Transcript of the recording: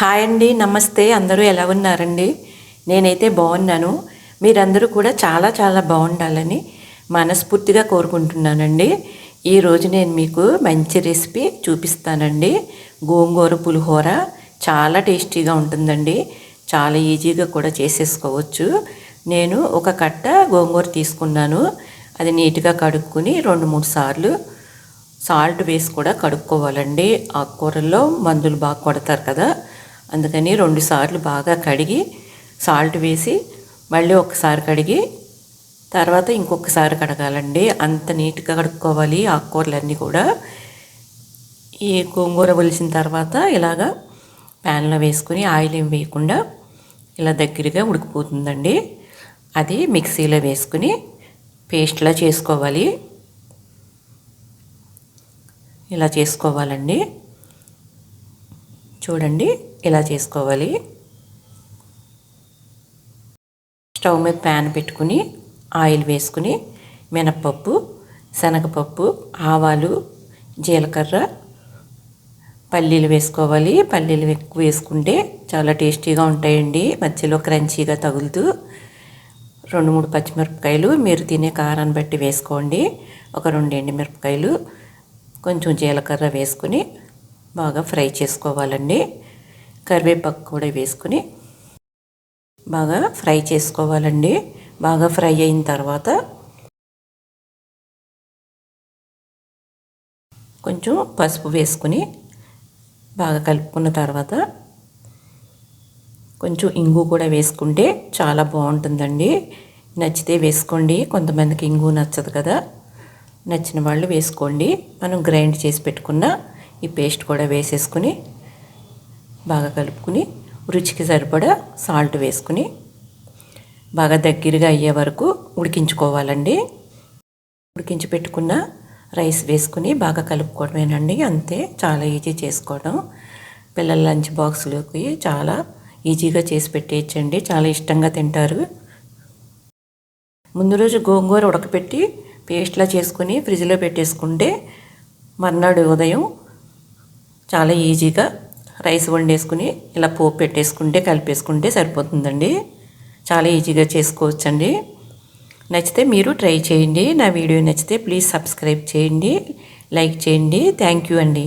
Hi అండి నమస్తే. అందరూ ఎలా ఉన్నారండి? నేనైతే బాగున్నాను. మీరందరూ కూడా చాలా చాలా బాగుండాలని మనస్ఫూర్తిగా కోరుకుంటున్నానండి. ఈరోజు నేను మీకు మంచి రెసిపీ చూపిస్తానండి. గోంగూర పులిహోర చాలా టేస్టీగా ఉంటుందండి. చాలా ఈజీగా కూడా చేసేసుకోవచ్చు. నేను ఒక కట్ట గోంగూర తీసుకున్నాను. అది నీట్గా కడుక్కుని రెండు మూడు సార్లు సాల్ట్ వేసి కూడా కడుక్కోవాలండి. ఆకుకూరల్లో మందులు బాగా కొడతారు కదా. అందుకని రెండు సార్లు బాగా కడిగి సాల్ట్ వేసి మళ్ళీ ఒకసారి కడిగి తర్వాత ఇంకొకసారి కడగాలండి. అంత నీట్గా కడుక్కోవాలి ఆకుకూరలన్నీ కూడా. ఈ గోంగూర ఒలిసిన తర్వాత ఇలాగా ప్యాన్లో వేసుకుని ఆయిల్ ఏం వేయకుండా ఇలా దగ్గరగా ఉడికిపోతుందండి. అది మిక్సీలో వేసుకుని పేస్ట్లా చేసుకోవాలి. ఇలా చేసుకోవాలండి. చూడండి. ఇలా చేసుకోవాలి? స్టవ్ మీద ప్యాన్ పెట్టుకుని ఆయిల్ వేసుకుని మినప్పప్పు శనగపప్పు ఆవాలు జీలకర్ర పల్లీలు వేసుకోవాలి. పల్లీలు ఎక్కువ వేసుకుంటే చాలా టేస్టీగా ఉంటాయండి. మధ్యలో క్రంచీగా తగులుతూ రెండు మూడు పచ్చిమిరపకాయలు మీరు తినే కారాన్ని బట్టి వేసుకోండి. ఒక రెండు ఎండుమిరపకాయలు కొంచెం జీలకర్ర వేసుకుని బాగా ఫ్రై చేసుకోవాలండి. కరివేపాకు కూడా వేసుకుని బాగా ఫ్రై చేసుకోవాలండి. బాగా ఫ్రై అయిన తర్వాత కొంచెం పసుపు వేసుకుని బాగా కలుపుకున్న తర్వాత కొంచెం ఇంగు కూడా వేసుకుంటే చాలా బాగుంటుందండి. నచ్చితే వేసుకోండి. కొంతమందికి ఇంగు నచ్చదు కదా. నచ్చిన వాళ్ళు వేసుకోండి. మనం గ్రైండ్ చేసి పెట్టుకున్న ఈ పేస్ట్ కూడా వేసేసుకుని బాగా కలుపుకుని రుచికి సరిపడా సాల్ట్ వేసుకుని బాగా దగ్గరగా అయ్యే వరకు ఉడికించుకోవాలండి. ఉడికించి పెట్టుకున్న రైస్ వేసుకుని బాగా కలుపుకోవడమేనండి. అంతే చాలా ఈజీ చేసుకోవడం. పిల్లల లంచ్ బాక్స్లోకి చాలా ఈజీగా చేసి పెట్టేయచ్చండి. చాలా ఇష్టంగా తింటారు. ముందు రోజు గోంగూర ఉడకపెట్టి పేస్ట్లా చేసుకుని ఫ్రిడ్జ్లో పెట్టేసుకుంటే మర్నాడు ఉదయం చాలా ఈజీగా రైస్ వండేసుకుని ఇలా పోపు పెట్టేసుకుంటే కలిపేసుకుంటే సరిపోతుందండి. చాలా ఈజీగా చేసుకోవచ్చండి. నచ్చితే మీరు ట్రై చేయండి. నా వీడియో నచ్చితే ప్లీజ్ సబ్స్క్రైబ్ చేయండి. లైక్ చేయండి. థ్యాంక్ యూ అండి.